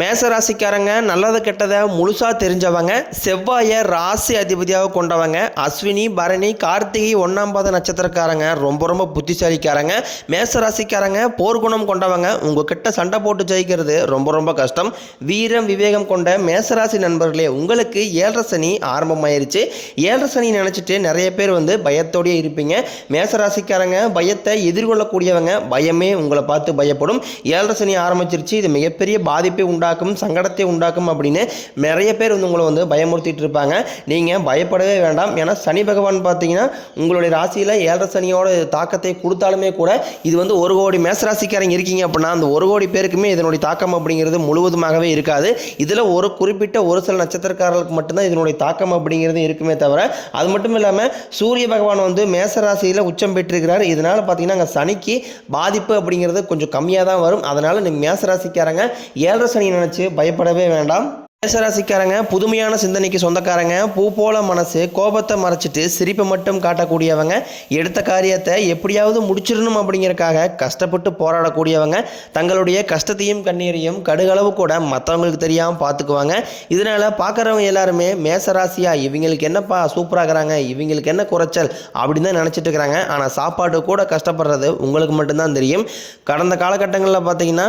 மேச ராசிக்காரங்க நல்லதை கெட்டதை முழுசாக தெரிஞ்சவங்க செவ்வாயை ராசி அதிபதியாக கொண்டவங்க அஸ்வினி பரணி கார்த்திகை ஒன்றாம் பாத நட்சத்திரக்காரங்க ரொம்ப ரொம்ப புத்திசாலிக்காரங்க மேச ராசிக்காரங்க போர்க்குணம் கொண்டவங்க உங்ககிட்ட சண்டை போட்டு ஜெயிக்கிறது ரொம்ப ரொம்ப கஷ்டம். வீரம் விவேகம் கொண்ட மேசராசி நண்பர்களே உங்களுக்கு ஏழரை சனி ஆரம்பமாயிருச்சு. ஏழரை சனி நினச்சிட்டு நிறைய பேர் வந்து பயத்தோடயே இருப்பீங்க. மேசராசிக்காரங்க பயத்தை எதிர்கொள்ளக்கூடியவங்க பயமே உங்களை பார்த்து பயப்படும். ஏழரை சனி ஆரம்பிச்சிருச்சு இது மிகப்பெரிய பாதிப்பை உண்டாக்கும் சங்கடத்தை உண்டாக்கும் அப்படின்னு நிறைய பேர் வந்து உங்களை வந்து பயமுறுத்திட்டு இருப்பாங்க. நீங்கள் பயப்படவே வேண்டாம். ஏன்னா சனி பகவான் பார்த்தீங்கன்னா உங்களுடைய ராசியில் ஏழரை சனியோட தாக்கத்தை கொடுத்தாலுமே கூட இது வந்து ஒரு கோடி மேசராசிக்காரங்க இருக்கீங்க அப்படின்னா அந்த ஒரு கோடி பேருக்குமே இதனுடைய தாக்கம் அப்படிங்கிறது முழுவதுமாகவே இருக்காது. இதில் ஒரு குறிப்பிட்ட ஒரு சில நட்சத்திரக்காரர்களுக்கு மட்டும்தான் இதனுடைய தாக்கம் அப்படிங்கிறது இருக்குமே தவிர அது மட்டும் இல்லாமல் சூரிய பகவான் வந்து மேசராசியில் உச்சம் பெற்றிருக்கிறார். இதனால் பார்த்தீங்கன்னா அங்கே சனிக்கு பாதிப்பு அப்படிங்கிறது கொஞ்சம் கம்மியாக தான் வரும். அதனால் நீங்கள் மேசராசிக்காரங்க ஏழரை சனி நினச்சி பயப்படவே வேண்டாம். மேசராசிக்காரங்க புதுமையான சிந்தனைக்கு சொந்தக்காரங்க பூ போல மனசு கோபத்தை மறைச்சிட்டு சிரிப்பை மட்டும் காட்டக்கூடியவங்க எடுத்த காரியத்தை எப்படியாவது முடிச்சிடணும் அப்படிங்கிறக்காக கஷ்டப்பட்டு போராடக்கூடியவங்க தங்களுடைய கஷ்டத்தையும் கண்ணீரையும் கடுகளவு கூட மற்றவங்களுக்கு தெரியாமல் பார்த்துக்குவாங்க இதனால் பார்க்குறவங்க எல்லாருமே மேசராசியா இவங்களுக்கு என்னப்பா சூப்பராகிறாங்க இவங்களுக்கு என்ன குறைச்சல் அப்படின்னு தான் நினச்சிட்டு இருக்கிறாங்க. ஆனால் சாப்பாடு கூட கஷ்டப்படுறது உங்களுக்கு மட்டும்தான் தெரியும். கடந்த காலகட்டங்களில் பார்த்தீங்கன்னா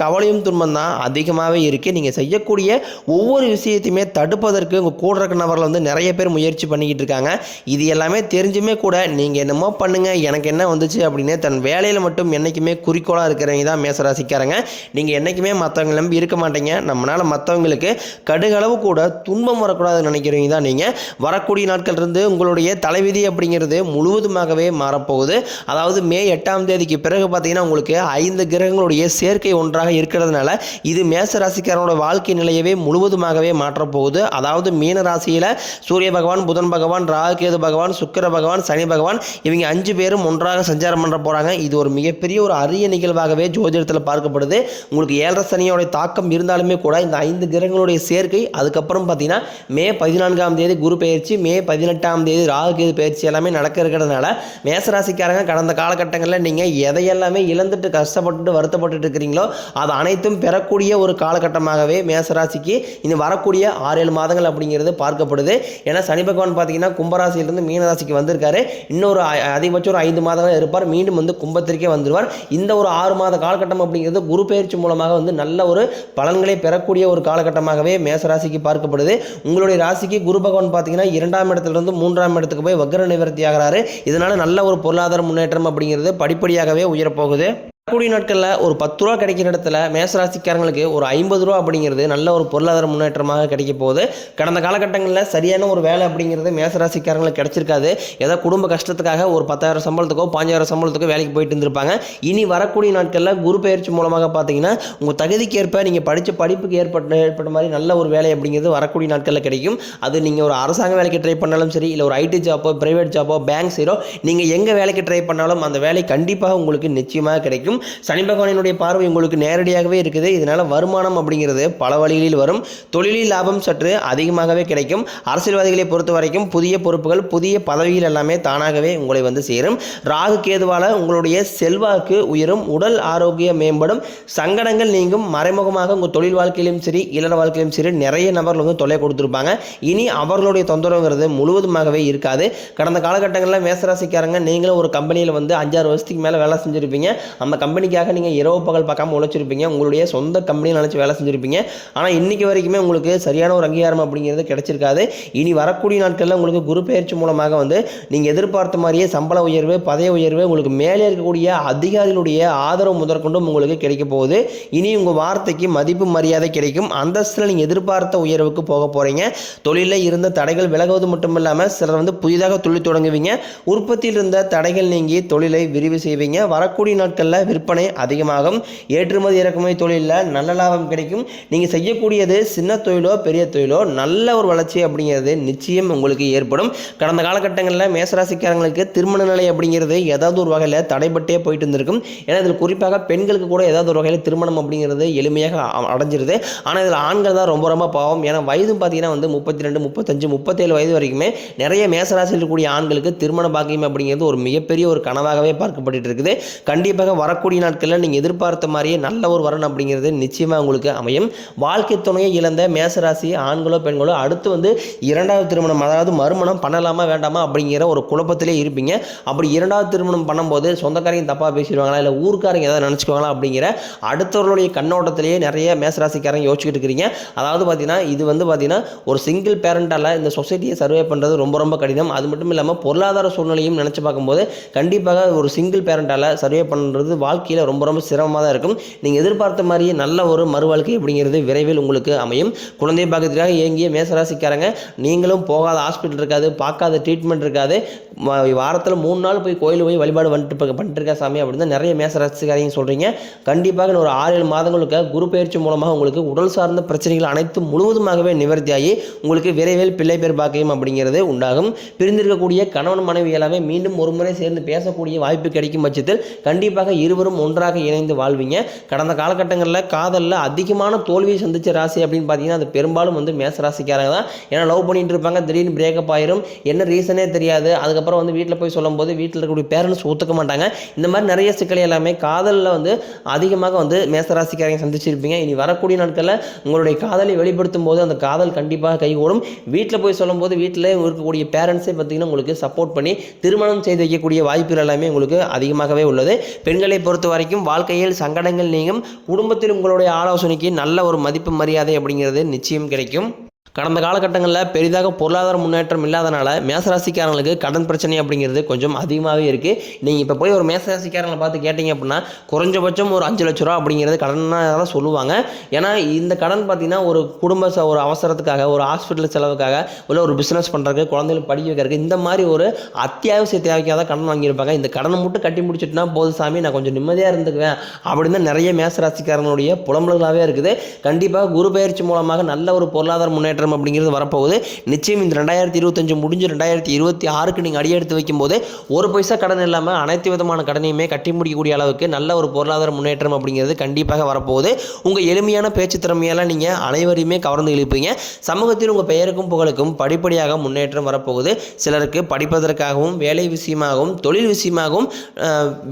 கவலையும் துன்பம் தான் அதிகமாகவே இருக்குது நீங்கள் செய்யக்கூடிய ஒவ்வொரு விஷயத்தையுமே தடுப்பதற்கு உங்கள் கூட இருக்க நபர்கள் வந்து நிறைய பேர் முயற்சி பண்ணிக்கிட்டு இருக்காங்க. இது எல்லாமே தெரிஞ்சுமே கூட நீங்கள் என்னமோ பண்ணுங்கள் எனக்கு என்ன வந்துச்சு அப்படின்னு தன் வேலையில் மட்டும் என்றைக்குமே குறிக்கோளாக இருக்கிறவங்க தான் மேசராசிக்காரங்க. நீங்கள் என்றைக்குமே மற்றவங்க நம்பி இருக்க மாட்டீங்க. நம்மளால் மற்றவங்களுக்கு கடுகளவு கூட துன்பம் வரக்கூடாதுன்னு நினைக்கிறவங்க தான் நீங்கள் வரக்கூடிய நாட்கள் இருந்து உங்களுடைய தலைவிதி அப்படிங்கிறது முழுவதுமாகவே மாறப்போகுது. அதாவது மே எட்டாம் தேதிக்கு பிறகு பார்த்தீங்கன்னா உங்களுக்கு ஐந்து கிரகங்களுடைய சேர்க்கை ஒன்றாக இருக்கிறதுனால இது மேச ராசிக்காரனோட வாழ்க்கை நிலையவே முழுவதுமாகவே மாற்றப் போகுது அதாவது மீன ராசியில் சூரிய பகவான் புதன் பகவான் ராகுகேது பகவான் சுக்கிர பகவான் சனி பகவான் இவங்க அஞ்சு பேரும் ஒன்றாக சஞ்சாரம் பண்ண போகிறாங்க இது ஒரு மிகப்பெரிய ஒரு அரிய நிகழ்வாகவே ஜோதிடத்தில் பார்க்கப்படுது. உங்களுக்கு ஏழரை சனியோடைய தாக்கம் இருந்தாலுமே கூட இந்த ஐந்து கிரகங்களுடைய சேர்க்கை அதுக்கப்புறம் பார்த்தீங்கன்னா மே பதினான்காம் தேதி குரு பயிற்சி மே பதினெட்டாம் தேதி ராகுகேது பயிற்சி எல்லாமே நடக்க இருக்கிறதுனால மேசராசிக்காரங்க கடந்த காலகட்டங்களில் நீங்கள் எதையெல்லாமே இழந்துட்டு கஷ்டப்பட்டுட்டு வருத்தப்பட்டுட்டு இருக்கிறீங்களோ அது அனைத்தும் பெறக்கூடிய ஒரு காலகட்டமாகவே மேசராசிக்கு இனி வரக்கூடிய ஆறு ஏழு மாதங்கள் அப்படிங்கிறது பார்க்கப்படுது. ஏன்னா சனி பகவான் பார்த்தீங்கன்னா கும்பராசியிலிருந்து மீனராசிக்கு வந்திருக்காரு. இன்னொரு அ- அதிகபட்சம் ஒரு ஐந்து மாதங்கள் இருப்பார். மீண்டும் வந்து கும்பத்திற்கே வந்துடுவார் இந்த ஒரு ஆறு மாத காலகட்டம் அப்படிங்கிறது குரு பயிற்சி மூலமாக வந்து நல்ல ஒரு பலன்களை பெறக்கூடிய ஒரு காலகட்டமாகவே மேசராசிக்கு பார்க்கப்படுது. உங்களுடைய ராசிக்கு குரு பகவான் பார்த்தீங்கன்னா இரண்டாம் இடத்துலேருந்து மூன்றாம் இடத்துக்கு போய் வக்ர நிவர்த்தி ஆகிறாரு இதனால் நல்ல ஒரு பொருளாதார முன்னேற்றம் அப்படிங்கிறது படிப்படியாகவே உயரப்போகுது. கூடிய நாட்களில் ஒரு பத்து ரூபா கிடைக்கிற இடத்துல மேசராசிக்காரங்களுக்கு ஒரு ஐம்பது ரூபா அப்படிங்கிறது நல்ல ஒரு பொருளாதார முன்னேற்றமாக கிடைக்க போகுது. கடந்த காலகட்டங்களில் சரியான ஒரு வேலை அப்படிங்கிறது மேசராசிக்காரங்களுக்கு கிடைச்சிருக்காது. ஏதோ குடும்ப கஷ்டத்துக்காக ஒரு பத்தாயிரம் சம்பளத்துக்கோ பாஞ்சாயிரம் சம்பளத்துக்கோ வேலைக்கு போயிட்டு இருந்திருப்பாங்க. இனி வரக்கூடிய நாட்களில் குரு பயிற்சி மூலமாக பார்த்தீங்கன்னா உங்கள் தகுதிக்கு ஏற்ப நீங்கள் படித்த படிப்புக்கு ஏற்பட்ட ஏற்பட்ட மாதிரி நல்ல ஒரு வேலை அப்படிங்கிறது வரக்கூடிய நாட்களில் கிடைக்கும். அது நீங்கள் ஒரு அரசாங்க வேலைக்கு ட்ரை பண்ணாலும் சரி இல்லை ஒரு ஐடி ஜாப்போ பிரைவேட் ஜாப்போ பேங்க் சீரோ நீங்கள் எங்கே வேலைக்கு ட்ரை பண்ணாலும் அந்த வேலை கண்டிப்பாக உங்களுக்கு நிச்சயமாக கிடைக்கும். சனி பகவானினுடைய பார்வை உங்களுக்கு நேரடியாகவே இருக்குது. இதனால் வருமானம் அப்படிங்கிறது பல வழிகளில் வரும். தொழிலில் லாபம் சற்று அதிகமாகவே கிடைக்கும். அரசியல்வாதிகளை பொறுத்த வரைக்கும் புதிய பொறுப்புகள் புதிய பதவிகள் எல்லாமே தானாகவே உங்களை வந்து சேரும். ராகு கேதுவால உங்களுடைய செல்வாக்கு உயரும். உடல் ஆரோக்கியம் மேம்படும். சங்கடங்கள் நீங்கும். மறைமுகமாக உங்கள் தொழில் வாழ்க்கையிலும் சரி இல்லற வாழ்க்கையிலும் சரி நிறைய நபர்கள் வந்து தொலை கொடுத்துருப்பாங்க. இனி அவர்களுடைய தொந்தரவுங்கிறது முழுவதுமாகவே இருக்காது. கடந்த காலகட்டங்களில் மேசராசிக்காரங்க நீங்களும் ஒரு கம்பெனியில் வந்து அஞ்சாறு வருஷத்துக்கு மேலே வேலை செஞ்சுருப்பீங்க. அந்த கம்பெனிக்காக நீங்கள் இரவு பகல் பார்க்காம உழைச்சிருப்பீங்க. உங்களுடைய சொந்த கம்பெனியில் நினச்சி வேலை செஞ்சுருப்பீங்க. ஆனால் இன்றைக்கி வரைக்குமே உங்களுக்கு சரியான ஒரு அங்கீகாரம் அப்படிங்கிறது கிடைச்சிருக்காது. இனி வரக்கூடிய நாட்களில் உங்களுக்கு குரு பயிற்சி மூலமாக வந்து நீங்கள் எதிர்பார்த்த மாதிரியே சம்பள உயர்வு பதவி உயர்வு உங்களுக்கு மேலே இருக்கக்கூடிய அதிகாரிகளுடைய ஆதரவு முதற்கொண்டும் உங்களுக்கு கிடைக்க போகுது. இனி உங்கள் வார்த்தைக்கு மதிப்பு மரியாதை கிடைக்கும். அந்தஸ்தில் நீங்கள் எதிர்பார்த்த உயர்வுக்கு போக போகிறீங்க தொழிலில் இருந்த தடைகள் விலகுவது மட்டும் இல்லாமல் சிலர் வந்து புதிதாக தொழில் தொடங்குவீங்க. உற்பத்தியில் இருந்த தடைகள் நீங்கி தொழிலை விரிவு செய்வீங்க. வரக்கூடிய நாட்களில் விற்பனை அதிகமாகும். ஏற்றுமதி இறக்குமதி தொழிலில் நல்ல லாபம் கிடைக்கும். நீங்கள் செய்யக்கூடியது சின்ன தொழிலோ பெரிய தொழிலோ நல்ல ஒரு வளர்ச்சி அப்படிங்கிறது நிச்சயம் உங்களுக்கு ஏற்படும். கடந்த காலகட்டங்களில் மேசராசிக்காரங்களுக்கு திருமண நிலை அப்படிங்கிறது ஏதாவது ஒரு வகையில் தடைபட்டே போயிட்டு இருந்திருக்கும். ஏன்னா இதில் குறிப்பாக பெண்களுக்கு கூட ஏதாவது ஒரு வகையில் திருமணம் அப்படிங்கிறது எளிமையாக அடைஞ்சிருது. ஆனால் இதில் ஆண்கள் தான் ரொம்ப ரொம்ப பாவம். ஏன்னா வயதும் பார்த்தீங்கன்னா வந்து முப்பத்தி ரெண்டு முப்பத்தஞ்சு முப்பத்தேழு வயது வரைக்குமே நிறைய மேசராசியில் இருக்கக்கூடிய ஆண்களுக்கு திருமண பாக்கியம் அப்படிங்கிறது ஒரு மிகப்பெரிய ஒரு கனவாகவே பார்க்கப்பட்டு இருக்குது. கண்டிப்பாக வரக்கூடிய நாட்களில் நீங்கள் எதிர்பார்த்த மாதிரியே நல்ல ஒரு வரன் அப்படிங்கிறது நிச்சயமாக உங்களுக்கு அமையும். வாழ்க்கை துணையை இழந்த மேசராசி ஆண்களோ பெண்களோ அடுத்து வந்து இரண்டாவது திருமணம் அதாவது மறுமணம் பண்ணலாமா வேண்டாமா அப்படிங்கிற ஒரு குழப்பத்திலே இருப்பீங்க. அப்படி இரண்டாவது திருமணம் பண்ணும்போது சொந்தக்காரங்க தப்பாக பேசிடுவாங்களா இல்லை ஊருக்காரங்க ஏதாவது நினச்சிக்குவாங்களா அப்படிங்கிற அடுத்தவர்களுடைய கண்ணோட்டத்திலேயே நிறைய மேசராசிக்காரங்க யோசிச்சுட்டு இருக்கிறீங்க. அதாவது பார்த்தீங்கன்னா இது வந்து பார்த்தீங்கன்னா ஒரு சிங்கிள் பேரண்டால் இந்த சொசைட்டியை சர்வே பண்ணுறது ரொம்ப ரொம்ப கடினம். அது மட்டும் இல்லாமல் பொருளாதார சூழ்நிலையும் நினச்சி பார்க்கும்போது கண்டிப்பாக ஒரு சிங்கிள் பேரண்டால் சர்வே பண்ணுறது வாழ்க்கையில் ரொம்ப ரொம்ப சிரமமாக தான் இருக்கும். நீங்கள் எதிர்பார்த்த மாதிரியே நல்ல ஒரு மறுவாழ்க்கை அப்படிங்கிறது விரைவில் உங்களுக்கு அமையும். குழந்தை பாக்கத்துக்காக இயங்கிய மேசராசிக்காரங்க நீங்களும் போகாத ஹாஸ்பிட்டல் இருக்காது பார்க்காத ட்ரீட்மெண்ட் இருக்காது. வாரத்தில் மூணு நாள் போய் கோயில் போய் வழிபாடு வந்துட்டு பண்ணிட்டு இருக்கா சாமி அப்படின்னு நிறைய மேசராசிக்காரையும் சொல்கிறீங்க கண்டிப்பாக ஒரு ஆறு ஏழு மாதங்களுக்கு குரு பயிற்சி மூலமாக உங்களுக்கு உடல் சார்ந்த பிரச்சனைகள் அனைத்தும் முழுவதுமாகவே நிவர்த்தியாகி உங்களுக்கு விரைவில் பிள்ளை பேர் பாக்கியம் அப்படிங்கிறது உண்டாகும். பிரிந்திருக்கக்கூடிய கணவன் மனைவி எல்லாமே மீண்டும் ஒரு முறை சேர்ந்து பேசக்கூடிய வாய்ப்பு கிடைக்கும் பட்சத்தில் கண்டிப்பாக இருவரும் ஒன்றாக இணைந்து வாழ்வீங்க. கடந்த காலகட்டங்களில் காதலில் அதிகமான தோல்வியை சந்திச்ச ராசி அப்படின்னு பார்த்தீங்கன்னா அது பெரும்பாலும் வந்து மேச ராசிக்காரங்க தான். ஏன்னா லவ் பண்ணிட்டு இருப்பாங்க திடீர்னு பிரேக்கப் ஆயிரும். என்ன ரீசனே தெரியாது. அதுக்கப்புறம் வந்து வீட்டில் போய் சொல்லும்போது வீட்டில் இருக்கக்கூடிய பேரண்ட்ஸ் ஒத்துக்க மாட்டாங்க. இந்த மாதிரி நிறைய சிக்கல் எல்லாமே காதலில் வந்து அதிகமாக வந்து மேச ராசிக்காரங்க சந்திச்சிருப்பீங்க. இனி வரக்கூடிய நாட்களில் உங்களுடைய காதலை வெளிப்படுத்தும் போது அந்த காதல் கண்டிப்பாக கைகூடும். வீட்டில் போய் சொல்லும்போது வீட்டில் இருக்கக்கூடிய பேரண்ட்ஸே பார்த்தீங்கன்னா உங்களுக்கு சப்போர்ட் பண்ணி திருமணம் செய்து வைக்கக்கூடிய வாய்ப்புகள் எல்லாமே உங்களுக்கு அதிகமாகவே உள்ளது. பெண்களை பொறுத்த வரைக்கும் வாழ்க்கையில் சங்கடங்கள் நீங்கும். குடும்பத்தில் உங்களுடைய ஆலோசனைக்கு நல்ல ஒரு மதிப்பு மரியாதை அப்படிங்கிறது நிச்சயம் கிடைக்கும். கடந்த காலகட்டங்களில் பெரிதாக பொருளாதார முன்னேற்றம் இல்லாதனால மேசராசிக்காரங்களுக்கு கடன் பிரச்சனை அப்படிங்கிறது கொஞ்சம் அதிகமாகவே இருக்குது நீங்கள் இப்போ போய் ஒரு மேசராசிக்காரங்களை பார்த்து கேட்டிங்க அப்படின்னா குறைஞ்சபட்சம் ஒரு அஞ்சு லட்ச ரூபா அப்படிங்கிறது கடனாக தான் சொல்லுவாங்க. ஏன்னா இந்த கடன் பார்த்திங்கன்னா ஒரு குடும்ப ச- ஒரு அவசரத்துக்காக ஒரு ஹாஸ்பிட்டல் செலவுக்காக இல்லை ஒரு பிஸ்னஸ் பண்ணுறதுக்கு குழந்தைகள் படிக்க வைக்கிறதுக்கு இந்த மாதிரி ஒரு அத்தியாவசிய தேவைக்காக தான் கடன் வாங்கியிருப்பாங்க. இந்த கடனை மட்டும் கட்டி முடிச்சுட்டுனா போதும் சாமி நான் கொஞ்சம் நிம்மதியாக இருந்துக்குவேன் அப்படின்னு தான் நிறைய மேசராசிக்காரங்களுடைய புலம்பல்களாகவே இருக்குது. கண்டிப்பாக குரு பயிற்சி மூலமாக நல்ல ஒரு பொருளாதார முன்னேற்றம் அப்படிங்கிறது வரப்போகுது. நிச்சயம் இந்த ரெண்டாயிரத்தி இருபத்தஞ்சு முடிஞ்சு ரெண்டாயிரத்தி இருபத்தி ஆறுக்கு நீங்கள் அடியெடுத்து வைக்கும்போது ஒரு பைசா கடன் இல்லாமல் அனைத்து விதமான கடனையுமே கட்டி முடிக்கக்கூடிய அளவுக்கு நல்ல ஒரு பொருளாதார முன்னேற்றம் அப்படிங்கிறது கண்டிப்பாக வரப்போகுது. உங்கள் எளிமையான பேச்சு திறமையெல்லாம் நீங்கள் அனைவரையுமே கவர்ந்து இழுப்பீங்க. சமூகத்தில் உங்கள் பெயருக்கும் புகழுக்கும் படிப்படியாக முன்னேற்றம் வரப்போகுது. சிலருக்கு படிப்பதற்காகவும் வேலை விஷயமாகவும் தொழில் விஷயமாகவும்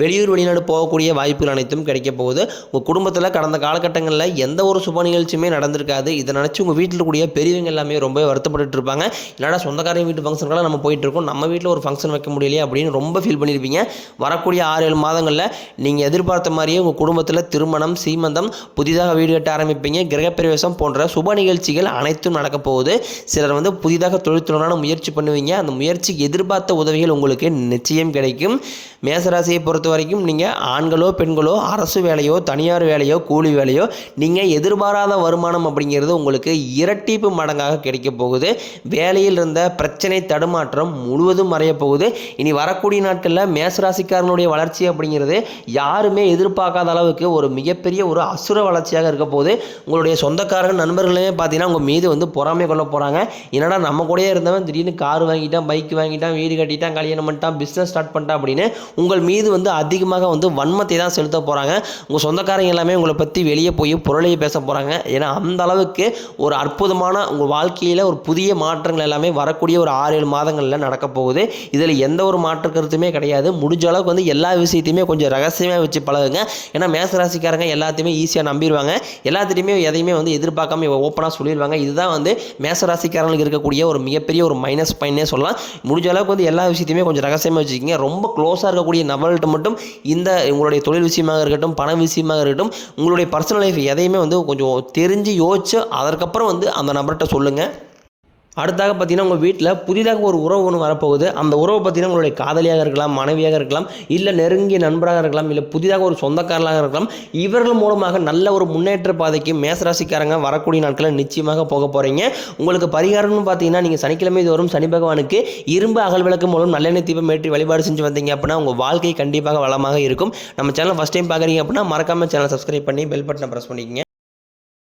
வெளியூர் வெளிநாடு போகக்கூடிய வாய்ப்புகள் அனைத்தும் கிடைக்க போகுது. உங்கள் குடும்பத்தில் கடந்த காலகட்டங்களில் எந்த ஒரு சுப நிகழ்ச்சியுமே நடந்திருக்காது. இதை நினச்சி உங்கள் வீட்டில் கூடிய பெரிய பெரியவங்க எல்லாமே ரொம்ப வருத்தப்பட்டு இருப்பாங்க என்னடா சொந்தக்காரங்க வீட்டு ஃபங்க்ஷனுக்கெல்லாம் நம்ம போயிட்டு இருக்கோம் நம்ம வீட்டில் ஒரு ஃபங்க்ஷன் வைக்க முடியலையே அப்படின்னு ரொம்ப ஃபீல் பண்ணியிருப்பீங்க வரக்கூடிய ஆறு ஏழு மாதங்களில் நீங்கள் எதிர்பார்த்த மாதிரியே உங்கள் குடும்பத்தில் திருமணம் சீமந்தம் புதிதாக வீடு கட்ட ஆரம்பிப்பீங்க. கிரகப்பிரவேசம் போன்ற சுப நிகழ்ச்சிகள் அனைத்தும் நடக்க போகுது. சிலர் வந்து புதிதாக தொழில்துறையான முயற்சி பண்ணுவீங்க. அந்த முயற்சிக்கு எதிர்பார்த்த உதவிகள் உங்களுக்கு நிச்சயம் கிடைக்கும். மேசராசியை பொறுத்த வரைக்கும் நீங்கள் ஆண்களோ பெண்களோ அரசு வேலையோ தனியார் வேலையோ கூலி வேலையோ நீங்கள் எதிர்பாராத வருமானம் அப்படிங்கிறது உங்களுக்கு இரட்டிப்பு மடங்காக கிடைக்கப் போகுது. வேலையில் இருந்த பிரச்சனை தடுமாற்றம் முழுவதும் மறைய போகுது. இனி வரக்கூடிய நாட்களில் மேசராசிக்காரனுடைய வளர்ச்சி அப்படிங்கிறது யாருமே எதிர்பார்க்காத அளவுக்கு ஒரு மிகப்பெரிய ஒரு அசுர வளர்ச்சியாக இருக்க போகுது. உங்களுடைய சொந்தக்காரங்க நண்பர்களே பார்த்தீங்கன்னா உங்கள் மீது வந்து பொறாமை கொள்ள போகிறாங்க என்னடா நம்ம கூடயே இருந்தவன் திடீர்னு கார் வாங்கிட்டான் பைக் வாங்கிட்டான் வீடு கட்டிட்டான் கல்யாணம் பண்ணிட்டான் பிஸ்னஸ் ஸ்டார்ட் பண்ணிட்டான் அப்படின்னு உங்கள் மீது வந்து அதிகமாக வந்து வன்மத்தை தான் செலுத்த போகிறாங்க உங்கள் சொந்தக்காரங்க எல்லாமே உங்களை பற்றி வெளியே போய் புரளையை பேச போகிறாங்க ஏன்னா அந்த அளவுக்கு ஒரு அற்புதமான உங்கள் வாழ்க்கையில் ஒரு புதிய மாற்றங்கள் எல்லாமே வரக்கூடிய ஒரு ஆறு ஏழு மாதங்களில் நடக்க போகுது. இதில் எந்த ஒரு மாற்று கருத்துமே கிடையாது. முடிஞ்ச அளவுக்கு வந்து எல்லா விஷயத்தையுமே கொஞ்சம் ரகசியமாக வச்சு பழகுங்க. ஏன்னா மேசராசிக்காரங்க எல்லாத்தையுமே ஈஸியாக நம்பிடுவாங்க எல்லாத்திட்டையுமே எதையுமே வந்து எதிர்பார்க்காம ஓப்பனாக சொல்லிடுவாங்க இதுதான் வந்து மேசராசிக்காரங்களுக்கு இருக்கக்கூடிய ஒரு மிகப்பெரிய ஒரு மைனஸ் பாயிண்டே சொல்லலாம். முடிஞ்ச அளவுக்கு வந்து எல்லா விஷயத்தையுமே கொஞ்சம் ரகசியமாக வச்சுக்கிங்க. ரொம்ப க்ளோஸாக இருக்கக்கூடிய நபர்கள்ட்ட மட்டும் இந்த உங்களுடைய தொழில் விஷயமாக இருக்கட்டும் பண விஷயமாக இருக்கட்டும் உங்களுடைய பர்சனல் லைஃப் எதையுமே வந்து கொஞ்சம் தெரிஞ்சு யோசிச்சு அதற்கப்புறம் வந்து அந்த நபர்கிட்ட சொல்லுங்கள் அடுத்தாக பார்த்தீங்கன்னா உங்கள் வீட்டில் புதிதாக ஒரு உறவு ஒன்று வரப்போகுது. அந்த உறவு பார்த்தீங்கன்னா உங்களுடைய காதலியாக இருக்கலாம் மனைவியாக இருக்கலாம் இல்லை நெருங்கிய நண்பராக இருக்கலாம் இல்லை புதிதாக ஒரு சொந்தக்காரலாக இருக்கலாம். இவர்கள் மூலமாக நல்ல ஒரு முன்னேற்ற பாதைக்கு மேசராசிக்காரங்க வரக்கூடிய நாட்களில் நிச்சயமாக போக போகிறீங்க உங்களுக்கு பரிகாரம்னு பார்த்தீங்கன்னா நீங்கள் சனிக்கிழமை தோறும் சனி பகவானுக்கு இரும்பு அகல் விளக்கு மூலம் நல்லெண்ணெய் தீபம் ஏற்றி வழிபாடு செஞ்சு வந்தீங்க அப்படின்னா உங்கள் வாழ்க்கை கண்டிப்பாக வளமாக இருக்கும். நம்ம சேனல் ஃபஸ்ட் டைம் பார்க்குறீங்க அப்படின்னா மறக்காமல் சேனல் சப்ஸ்கிரைப் பண்ணி பெல் பட்டனை ப்ரெஸ் பண்ணிக்கங்க.